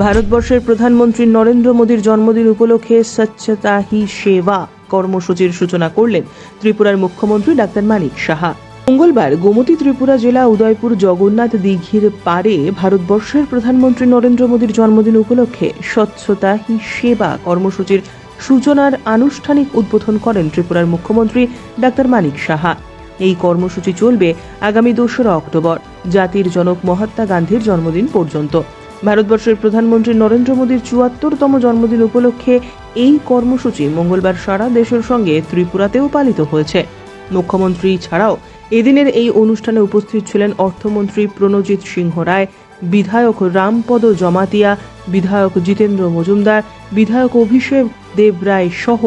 ভারতবর্ষের প্রধানমন্ত্রী নরেন্দ্র মোদীর জন্মদিন উপলক্ষে স্বচ্ছতা হি সেবা কর্মসূচির সূচনা করলেন ত্রিপুরার মুখ্যমন্ত্রী ডাক্তার মানিক সাহা। মঙ্গলবার গোমতী ত্রিপুরা জেলা উদয়পুর জগন্নাথ দীঘির পারে ভারতবর্ষের প্রধানমন্ত্রী নরেন্দ্র মোদীর জন্মদিন উপলক্ষে স্বচ্ছতা হি সেবা কর্মসূচির সূচনার আনুষ্ঠানিক উদ্বোধন করেন ত্রিপুরার মুখ্যমন্ত্রী ডাক্তার মানিক সাহা। এই কর্মসূচি চলবে আগামী দোসরা অক্টোবর, জাতির জনক মহাত্মা গান্ধীর জন্মদিন পর্যন্ত। ভারতবর্ষের প্রধানমন্ত্রী নরেন্দ্র মোদীর চুয়াত্তরতম জন্মদিন উপলক্ষে এই কর্মসূচি মঙ্গলবার সারা দেশের সঙ্গে ত্রিপুরাতেও পালিত হয়েছে। মুখ্যমন্ত্রী ছাড়াও এদিনের এই অনুষ্ঠানে উপস্থিত ছিলেন অর্থমন্ত্রী প্রণজিৎ সিংহ রায়, বিধায়ক রামপদ জমাতিয়া, বিধায়ক জিতেন্দ্র মজুমদার, বিধায়ক অভিষেক দেব রায় সহ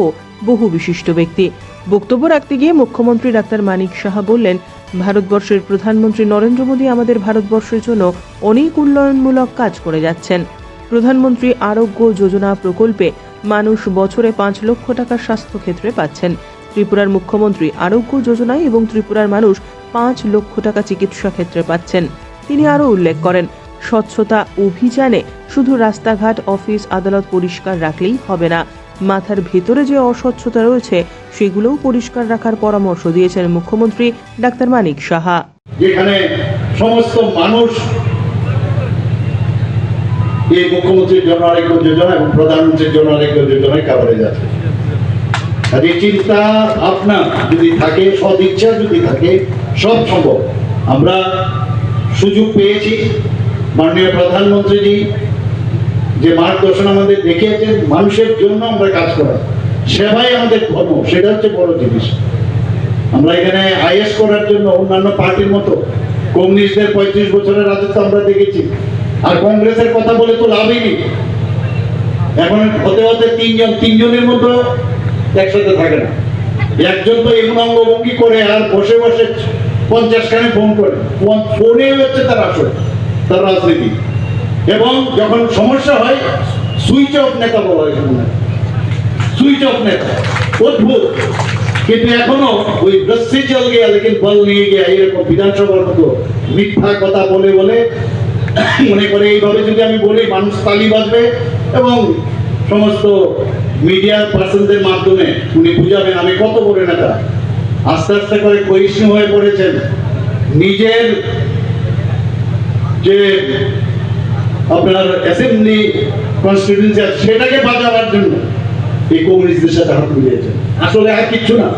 বহু বিশিষ্ট ব্যক্তি। বক্তব্য রাখতে গিয়ে মুখ্যমন্ত্রী ডাক্তার মানিক সাহা বললেন ভারতবর্ষের প্রধানমন্ত্রী নরেন্দ্র মোদী আমাদের ভারতবর্ষের জন্য অনেক উন্নয়নমূলক কাজ করে যাচ্ছেন। প্রধানমন্ত্রী আরোগ্য যোজনা প্রকল্পে মানুষ বছরে পাঁচ লক্ষ টাকা স্বাস্থ্য ক্ষেত্রে পাচ্ছেন। ত্রিপুরার মুখ্যমন্ত্রী আরোগ্য যোজনায় এবং ত্রিপুরার মানুষ পাঁচ লক্ষ টাকা চিকিৎসা ক্ষেত্রে পাচ্ছেন। তিনি আরও উল্লেখ করেন, স্বচ্ছতা অভিযানে শুধু রাস্তাঘাট, অফিস, আদালত পরিষ্কার রাখলেই হবে না। মাথার ভেতরে যে অস্বচ্ছতা রয়েছে, সেগুলোও পরিষ্কার রাখার পরামর্শ দিয়েছেন মুখ্যমন্ত্রী ডাক্তার মানিক সাহা। যেখানে সমস্ত মানুষ এই মুখ্যমন্ত্রীর আরোগ্য যোজনা এবং প্রধানমন্ত্রীর আরোগ্য যোজনায় চিন্তা যদি থাকে সদিচ্ছা যদি থাকে, সব সম্ভব। আমরা সুযোগ পেয়েছি। মাননীয় প্রধানমন্ত্রীজি যে মার্গদর্শন আমাদের দেখিয়েছেন, মানুষের জন্য আমরা কাজ করা সেবাই আমাদের ধর্ম, সেটা হচ্ছে বড় জিনিস। আমরা এখানে আইএস করার জন্য অন্যান্য পার্টির মতো, কমিউনিস্টদের পঁয়ত্রিশ বছরের রাজত্ব আমরা দেখেছি। আর কংগ্রেসের কথা বলে তো লাভই নেই। এখন হতে হতে তিনজন, তিনজনের মতো একসাথে থাকে না। একজন তো এমন অঙ্গভঙ্গি করে আর বসে বসে পঞ্চাশ খানে ফোন করে। ফোনে হচ্ছে তার আসল তার রাজনীতি। এবং যখন সমস্যা হয় সুইচ অফ নেতা বলা হয় সেখানে সুইচ অফ নেতা। অদ্ভুত। কিন্তু এখনও ওই রস্সি চল গিয়া লেকিন বল নিয়ে গিয়া এরকম বিধানসভার মতো মিথ্যা কথা বলে বলে মনে করে এইভাবে যদি আমি বলি, মানুষ তালি বাজবে এবং সমস্ত মিডিয়ার পার্সনদের মাধ্যমে উনি বুঝাবেন, আমি কত বড় নেতা? আস্তে আস্তে করে ক্ষয়িষ্ণু হয়ে পড়েছেন। নিজের যে আপনার অ্যাসেম্বলি কনস্টিটিউন্সি আছে, সেটাকে বাঁচাবার জন্য এই কমিউনিস্টদের সাথে হাত মিলিয়েছেন আসলে আর কিচ্ছু না।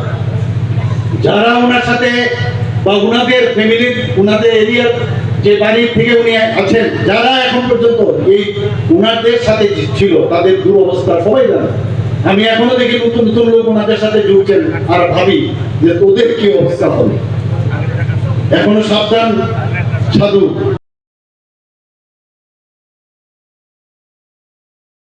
যারা ওনার সাথে বা ওনাদের ফ্যামিলির ওনাদের এরিয়ার যে বাড়ি থেকে উনি আছেন, যারা এখন পর্যন্ত এই ওনাদের সাথে ছিল, তাদের দুরবস্থা সবাই জানে। আমি এখনও দেখি নতুন নতুন লোক ওনাদের সাথে যুগছেন আর ভাবি যে তোদের কি অবস্থা হবে। এখনও সাবধান, সাধু।